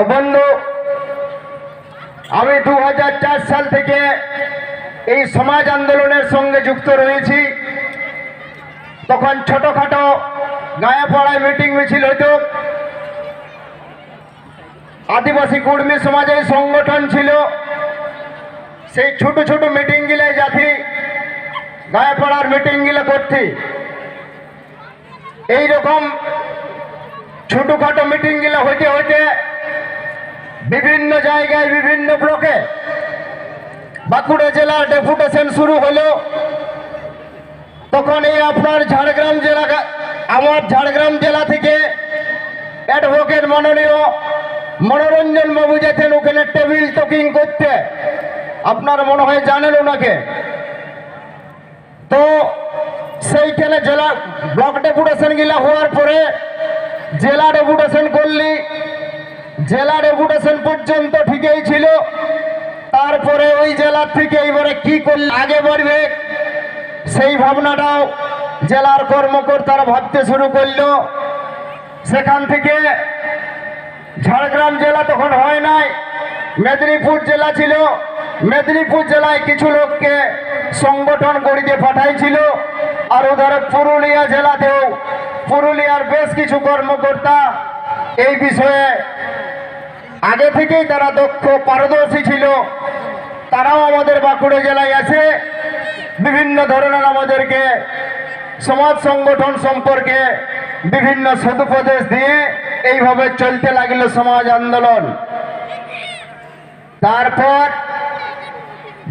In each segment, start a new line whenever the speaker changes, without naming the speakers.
তো বন্ধু, আমি দু হাজার চার সাল থেকে এই সমাজ আন্দোলনের সঙ্গে যুক্ত রয়েছি। তখন ছোটখাটো গায়ে মিটিং মিছিল হতো আদিবাসী কর্মী সমাজের সংগঠন ছিল। সেই ছোট ছোট মিটিং গিলে জাতি গায়ে পাড়ার মিটিং গিলে করতে। এইরকম ছোটখাটো মিটিংগুলো হইতে হইতে বিভিন্ন জায়গায়, বিভিন্ন ব্লকে বাঁকুড়া জেলার ডেপুটেশন শুরু হলো। তখন এই আপনার ঝাড়গ্রাম জেলা আমার ঝাড়গ্রাম জেলা থেকে অ্যাডভোকেট মাননীয় মনোরঞ্জন বাবু যেতেন, ওখানে টেবিল টকিং করতে। আপনার মনে হয় জানেন ওনাকে? তো সেইখানে জেলা ব্লক ডেপুটেশন গিলা হওয়ার পরে জেলা ডেপুটেশন করলি। জেলা ডেপুটেশন পর্যন্ত ঠিকই ছিল। তারপরে ওই জেলার থেকে এবারে কি করলে আগে বাড়বে, সেই ভাবনাটাও জেলার কর্মকর্তারা ভাবতে শুরু করল। সেখান থেকে ঝাড়গ্রাম জেলা তখন হয় নাই, মেদিনীপুর জেলা ছিল। মেদিনীপুর জেলায় কিছু লোককে সংগঠন করিতে পাঠাইছিল। আর ওধারে পুরুলিয়া জেলাতেও, পুরুলিয়ার বেশ কিছু কর্মকর্তা এই বিষয়ে আগে থেকেই তারা দক্ষ, পারদর্শী ছিল। তারাও আমাদের বাঁকুড়া জেলায় আছে। বিভিন্ন ধরনের আমাদেরকে সমাজ সংগঠন সম্পর্কে বিভিন্ন সদুপদেশ দিয়ে এইভাবে চলতে লাগল সমাজ আন্দোলন। তারপর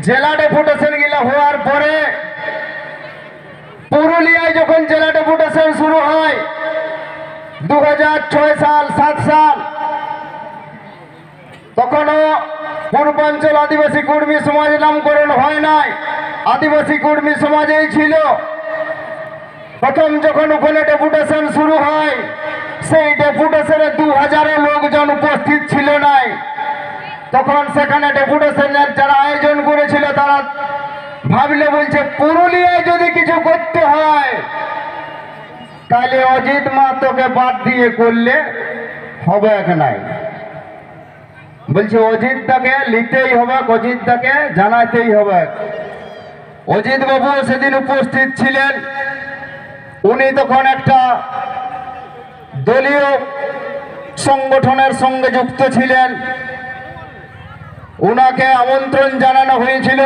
জেলা ডেপুটেশনগুলো হওয়ার পরে পুরুলিয়ায় যখন জেলা ডেপুটেশন শুরু হয়, দু হাজার ছয় সাল, সাত সাল তখনও পূর্বাঞ্চল আদিবাসী কর্মী সমাজ নামকরণ হয় নাই। আদিবাসী কর্মী সমাজেই ছিল। প্রথম যখন ওখানে ডেপুটেশন শুরু হয়, সেই ডেপুটেশনে দু হাজারও লোকজন উপস্থিত ছিল নাই। তখন সেখানে ডেপুটেশনের যারা আয়োজন করেছিল, তারা ভাবলে বলছে, পুরুলিয়ায় যদি কিছু করতে হয়, তাহলে অজিত মাহাতোকে বাদ দিয়ে করলে হবে নাই। বলছে অজিত দাকে নিতেই হবে অজিত দাকে জানাতেই হবে। অজিত বাবু সেদিন উপস্থিত ছিলেন। উনি তখন একটা দলীয় সংগঠনের সঙ্গে যুক্ত ছিলেন। উনাকে আমন্ত্রণ জানানো হয়েছিল।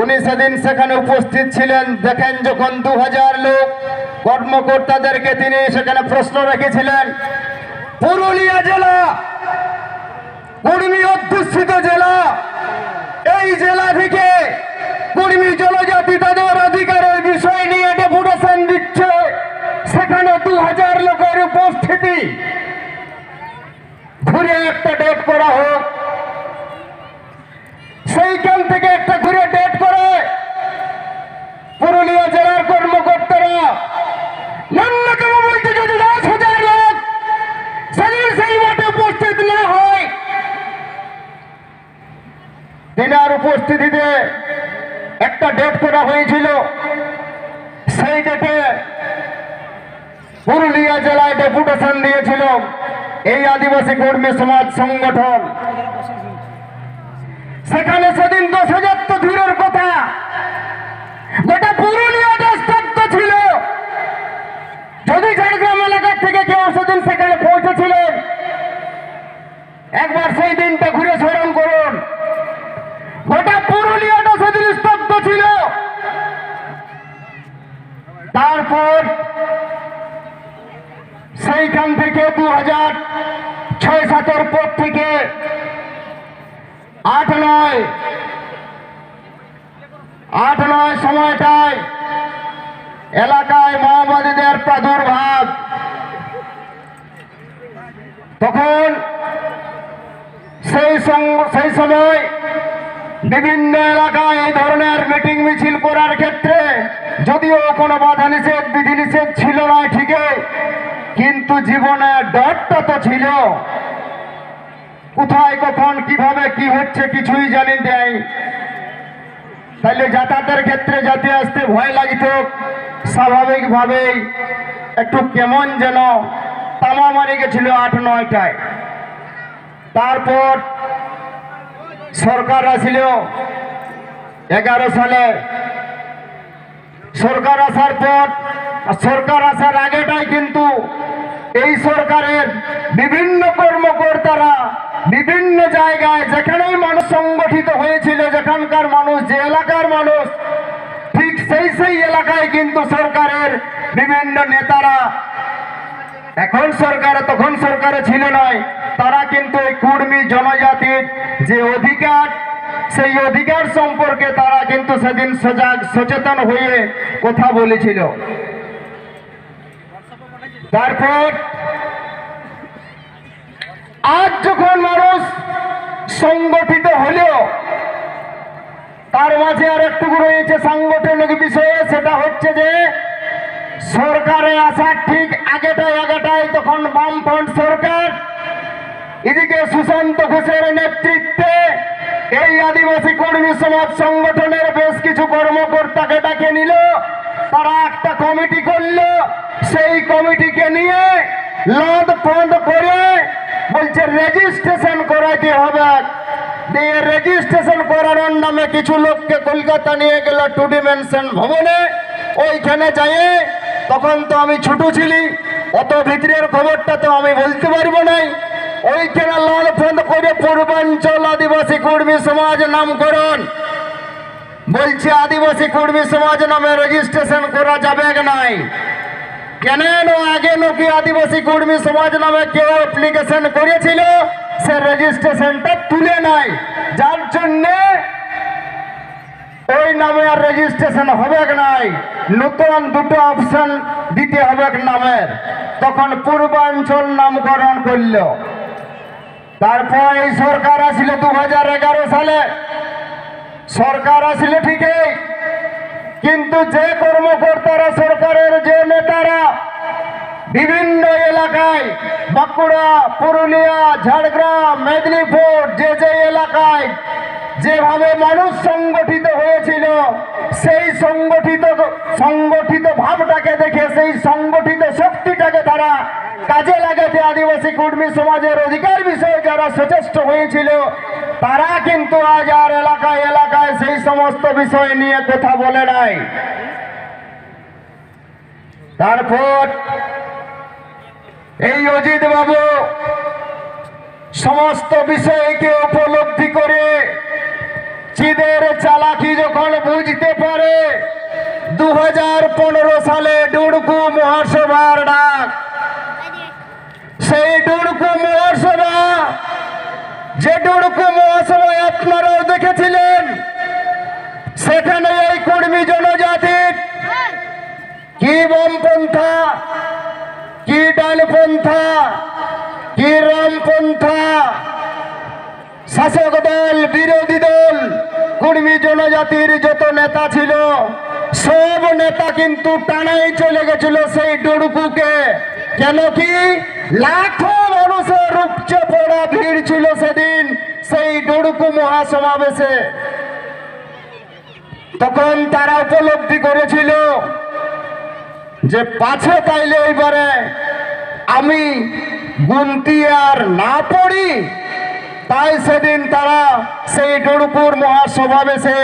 উনি সেদিন সেখানে উপস্থিত ছিলেন। দেখেন যখন দু হাজার লোক কর্মকর্তাদেরকে তিনি সেখানে প্রশ্ন রেখেছিলেন, পুরুলিয়া জেলা কুর্মী অধ্যুষিত জেলা। এই জেলা থেকে কুর্মি জনজাতি তাদের অধিকারের বিষয় নিয়ে ডেপুটেশন দিচ্ছে। সেখানে দু হাজার লোকের উপস্থিতি। ঘুরে একটা ডেট করা হোক। পুরুলিয়া জেলায় ডেপুটেশন দিয়েছিল এই আদিবাসী কর্মী সমাজ সংগঠন। সেখানে সেদিন দশ হাজার তো কথা। গোটা পুরুলিয়াটা স্তব্ধ ছিল। যদি ঝাড়গ্রাম এলাকার থেকে কেউ সেদিন সেখানে পৌঁছেছিলেন, একবার সেই দিনটা ঘুরে স্মরণ করুন। গোটা থেকে দু হাজার ছয় সাতের পর থেকে আট নয় আট নয় সময়টায় এলাকায় মাওবাদীদের প্রাদুর্ভাব। তখন সেই সেই সময় বিভিন্ন এলাকায় এই ধরনের মিটিং মিছিল করার ক্ষেত্রে যদিও কোনো বাধা নিষেধ, বিধি নিষেধ ছিল না ঠিকই কিন্তু জীবনে ডরটা তো ছিল। কোথায়, কখন, কীভাবে, কি হচ্ছে কিছুই জানি দেয় তাহলে যাতায়াতের ক্ষেত্রে যাতে আসতে ভয় লাগিত, স্বাভাবিকভাবেই একটু কেমন যেন তামা মারি গেছিল আট, নয়টায়। তারপর সরকার আসিল। এগারো সালে সরকার আসার পর, সরকার আসার আগেটাই কিন্তু এই সরকারের বিভিন্ন কর্মকর্তারা বিভিন্ন জায়গায় যেখানেই মানুষ সংগঠিত হয়েছিল, যেখানকার মানুষ, যে এলাকার মানুষ, ঠিক সেই সেই এলাকায় কিন্তু সরকারের বিভিন্ন নেতারা, এখন সরকারে, তখন সরকারে ছিল নয় তারা কিন্তু এই কুর্মী জনজাতির যে অধিকার, সেই অধিকার সম্পর্কে তারা কিন্তু সেদিন সজাগ, সচেতন হয়ে কথা বলেছিল। তারপর আজ যখন মানুষ সংগঠিত হলেও, তার মাঝে আর একটু রয়েছে সাংগঠনিক বিষয়ে, সেটা হচ্ছে যে সরকারে আসার ঠিক আগেটায় আগেটায় তখন বামফ্রন্ট সরকার, এদিকে সুশান্ত ঘোষের নেতৃত্বে এই আদিবাসী কর্মী সমাজ সংগঠনের বেশ কিছু কর্মকর্তাকে ডাকে নিল। তারা একটা কমিটি করল, সেই কমিটিকে নিয়ে লদ ফন্দ করে বলছে, রেজিস্ট্রেশন করাইতে হবে। দিয়ে রেজিস্ট্রেশন করানোর নামে কিছু লোককে কলকাতা নিয়ে গেল টু ডিমেনশন ভবনে। ওইখানে যাই তখন তো আমি ছোট ছিলি, অত ভিতরের খবরটা তো আমি বলতে পারব নাই। ওইখানে লাল ফন্দ করে পূর্বাঞ্চল আদিবাসী কর্মী সমাজ নামকরণ। বলছে আদিবাসী কর্মী সমাজ নামে রেজিস্ট্রেশন করা যাবে নাই? কেন আগে নাকি আদিবাসী কর্মী সমাজ নামে কেউ অ্যাপ্লিকেশন করেছিল? সে রেজিস্ট্রেশনটা তুলে নাই। যার জন্যে ওই নামে আর রেজিস্ট্রেশন হবে নাই? নতুন দুটো অপশন দিতে হবে নামের। তখন পূর্বাঞ্চল নামকরণ করল। তারপর এই সরকার আসলে দু সালে। সরকার আসলে ঠিকই, কিন্তু যে কর্মকর্তারা সরকারের যে নেতারা বিভিন্ন এলাকায়, বাঁকুড়া, পুরুলিয়া, ঝাড়গ্রাম, মেদিনীপুর, যে যে এলাকায় যেভাবে মানুষ সংগঠিত হয়েছিল, সেই সংগঠিত সংগঠিত ভাবটাকে দেখে, সেই সংগঠিত শক্তিটাকে তারা কাজে লাগাতে আদিবাসী কর্মী সমাজের অধিকার বিষয়ে যারা সচেষ্ট হয়েছিল, তারা কিন্তু আজ আর এলাকায় এলাকায় সেই সমস্ত বিষয় নিয়ে কথা বলে নাই। তারপর এই অজিত বাবু সমস্ত বিষয়কে উপলব্ধি করে চিদের চালাকি যখন বুঝতে পারে দু হাজার পনেরো সালে ডুড়কু মহাসভার ডাক সেই ডুড়কু মহাসভা, যে ডুড়কু মহাসভায় আপনারাও দেখেছিলেন, সেখানে এই কর্মী জনজাতির কি বামপন্থা, কি ডানপন্থা কি রামপন্থা, শাসক দল, বিরোধী দল, কর্মী জনজাতির যত নেতা ছিল, সব নেতা কিন্তু টানাই চলে গেছিল সেই ডুড়কুকে কেন কি? লাখো মানুষের রূপচে পড়া ভিড় ছিল সেদিন, সেই ডুড়কু মহাসমাবেশে। তখন তারা উপলব্ধি করেছিল যে পাছে তাইলে এইবারে আমি গুনতি আর না পড়ি, তাই সেদিন তারা সেই ডুড়পুর মহাসমাবেশে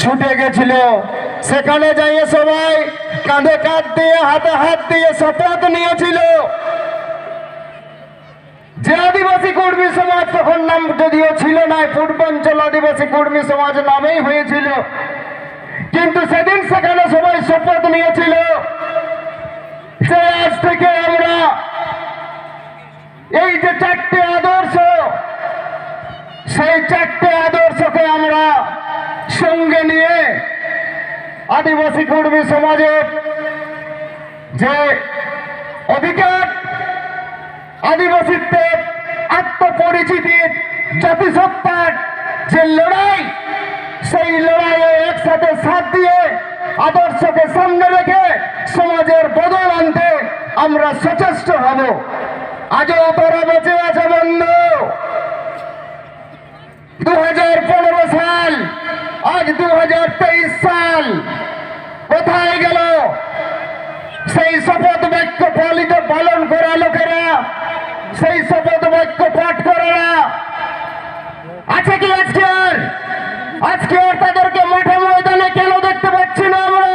ছুটে গেছিল। সেখানে যাইয়ে সবাই কাঁধে কাঁধ দিয়ে, হাতে হাত দিয়ে শপথ নিয়েছিল। যে আদিবাসী কর্মী সমাজ তখন নাম যদিও ছিল না পূর্বাঞ্চল আদিবাসী কর্মী সমাজ নামেই হয়েছিল। কিন্তু সেদিন সেখানে সবাই শপথ নিয়েছিল যে আজ থেকে আমরা এই যে চারটে আদর্শ, সেই চারটে আদর্শকে আমরা সঙ্গে নিয়ে আদিবাসী কর্মী সমাজের যে অধিকার আদিবাসীত্বের আত্মপরিচিতির জাতিসত্তার যে লড়াই, সেই লড়াইয়ে একসাথে সাথ দিয়ে আদর্শকে সামনে রেখে সমাজের বদল আনতে আমরা সচেষ্ট হব। আজও তারা বেঁচে আছে বন্ধু। দু হাজার পনেরো সাল, আজ দু হাজার তেইশ সাল, কোথায় গেল? সেই শপথ বাক্য পালিত পালন করা লোকেরা সেই শপথ বাক্য পাঠ করে না। আছে কি আজকে আর আজকে আর তাদেরকে মাঠে ময়দানে কেন দেখতে পাচ্ছি না আমরা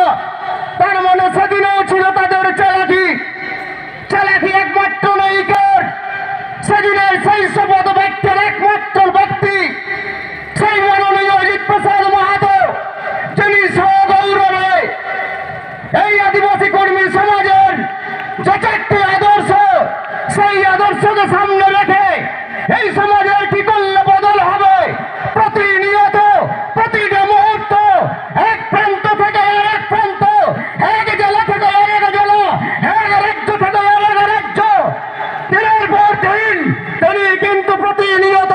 তার মানে সেদিনেও ছিল তাদের চালাকি চালাকি একমাত্র নায়িকার সেদিনের সেই শপথ বাক্যের একমাত্র ব্যক্তি সেই মাননীয় অজিত প্রসাদ মাহাতো যিনি সগৌরবে এই আদিবাসী কর্মী সমাজের যে চারটি আদর্শ সেই আদর্শকে সামনে রেখে এই সমাজের কি করলে বদল হবে প্রতিনিয়ত প্রতিটা মুহূর্ত এক প্রান্ত থেকে আর এক প্রান্ত এক জেলা থেকে আর এক জেলা এক রাজ্য থেকে আর এক রাজ্য দিনের পর দিন তিনি কিন্তু প্রতিনিয়ত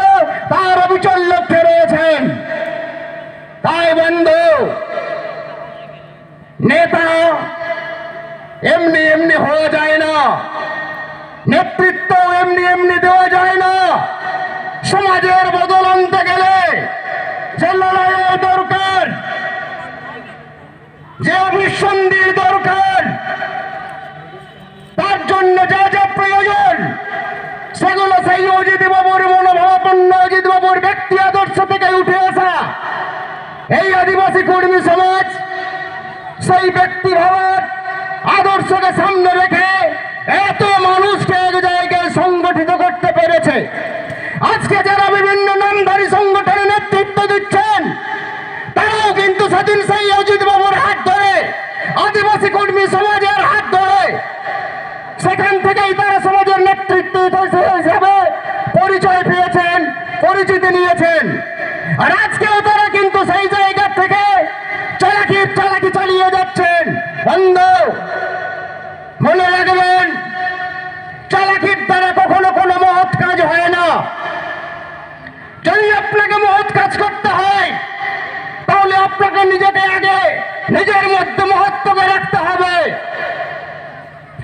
তার অবিচল লক্ষ্যে রয়েছেন তাই বন্ধু নেতা, এমনি এমনি হওয়া যায় না। নেতৃত্ব এমনি এমনি দেওয়া যায় না। সমাজের বদল আনতে গেলে দরকার, যে অভিসন্ধির দরকার, তার জন্য যা যা প্রয়োজন, সেগুলো সেই অজিত বাবুর মনোভাবাপন্ন অজিত বাবুর ব্যক্তি আদর্শ থেকে উঠে আসা। এই আদিবাসী কর্মী সমাজ সেই ব্যক্তি ভাবার আদর্শকে সামনে রেখে এত মানুষকে এক জায়গায় সংগঠিত করতে পেরেছে। আজকে যারা বিভিন্ন নামধারী সংগঠনের নেতৃত্ব দিচ্ছেন, তারাও কিন্তু সেদিন সেই অজিত বাবুর হাত ধরে, আদিবাসী কর্মী সমাজের হাত ধরে, সেখান থেকেই তারা সমাজের নেতৃত্ব হিসেবে পরিচয় পেয়েছেন, পরিচিতি নিয়েছেন। আর আজকেও তারা কিন্তু সেই জায়গা থেকে চালাকির চালাকি চালিয়ে যাচ্ছেন বন্ধ মনে রাখবেন, চালাকির দ্বারা কখনো কোনো মহৎ কাজ হয় না। যদি আপনাকে মহৎ কাজ করতে হয়, তাহলে আপনাকে নিজেকে আগে নিজের মধ্যে মহত্বকে রাখতে হবে।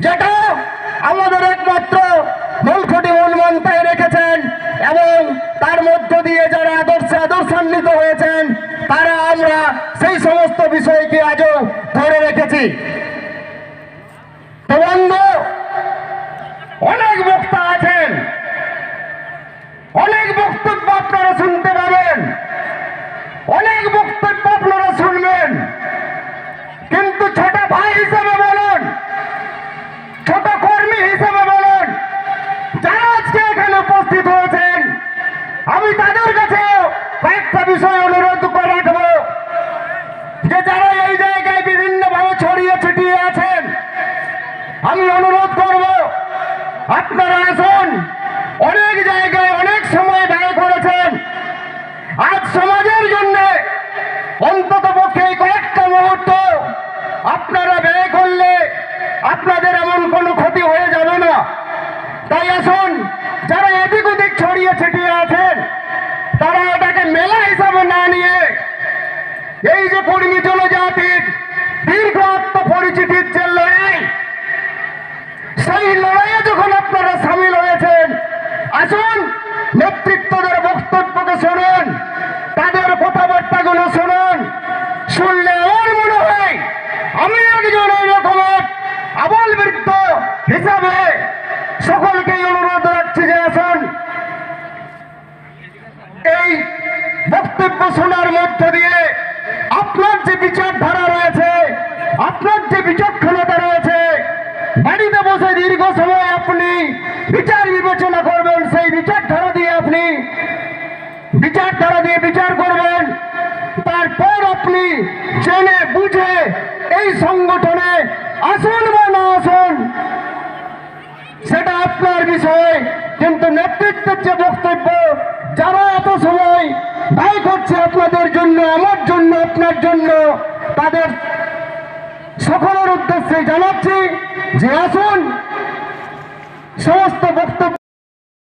যেটা আমাদের একমাত্র মূলখটি মূল মন্ত্রায় রেখেছেন এবং তার মধ্য দিয়ে যারা আদর্শে আদর্শান্বিত হয়েছেন, তারা আমরা সেই সমস্ত বিষয়কে আজও ধরে রেখেছি তো বন্ধু অনেক বক্তা আছেন অনেক বক্তব্য আপনারা শুনতে পাবেন অনেক বক্তব্য আপনারা শুনবেন কিন্তু ছোট ভাই হিসেবে বলুন ছোট কর্মী হিসেবে বলুন যারা আজকে এখানে উপস্থিত হয়েছেন। আমি তাদের কাছে কয়েকটা বিষয় অনুরোধ করে রাখব যে যারা এই জায়গায় বিভিন্ন ভাবে ছড়িয়ে ছিটিয়ে আছেন, আমি অনুরোধ করব, আপনারা আসুন। অনেক জায়গায় অনেক সময় ব্যয় করেছেন। আজ সমাজের জন্য অন্তত পক্ষে কয়েকটা মুহূর্ত আপনারা ব্যয় করলে আপনাদের এমন কোনো ক্ষতি হয়ে যাবে না। তাই আসুন যারা এদিক ওদিক ছড়িয়ে ছিটিয়ে আছেন, তারা এটাকে মেলা হিসাবে না নিয়ে এই যে কর্মী জনজাতির দীর্ঘ আত্মপরিচিতির যে লড়াই, সেই লড়াইয়ে যখন আপনারা সামিল হয়েছেন, আসুন নেতৃত্বদের বক্তব্যকে শুনুন, তাদের কথাবার্তাগুলো শুনুন শুনলে আমার মনে হয় আমি একজন এই রকমের আবল বৃত্ত হিসাবে সকলকেই অনুরোধ রাখছি যে আসুন এই বক্তব্য শোনার মধ্য দিয়ে আপনার যে বিচারধারা রয়েছে আপনার যে বিচক্ষণতা রয়েছে বাড়িতে বসে দীর্ঘ সময় আপনি বিচার বিবেচনা করবেন সেই বিচারধারা দিয়ে আপনি বিচারধারা দিয়ে বিচার করবেন, তারপর আপনি জেনে বুঝে এই সংগঠনে আসুন বা না আসুন, সেটা আপনার বিষয় কিন্তু নেতৃত্বের যে বক্তব্য, যারা এত সময় ব্যয় করছে আপনাদের জন্য, আমার জন্য, আপনার জন্য, তাদের সকলের উদ্দেশ্যে জানাচ্ছি যে আসুন, সমস্ত বক্তব্য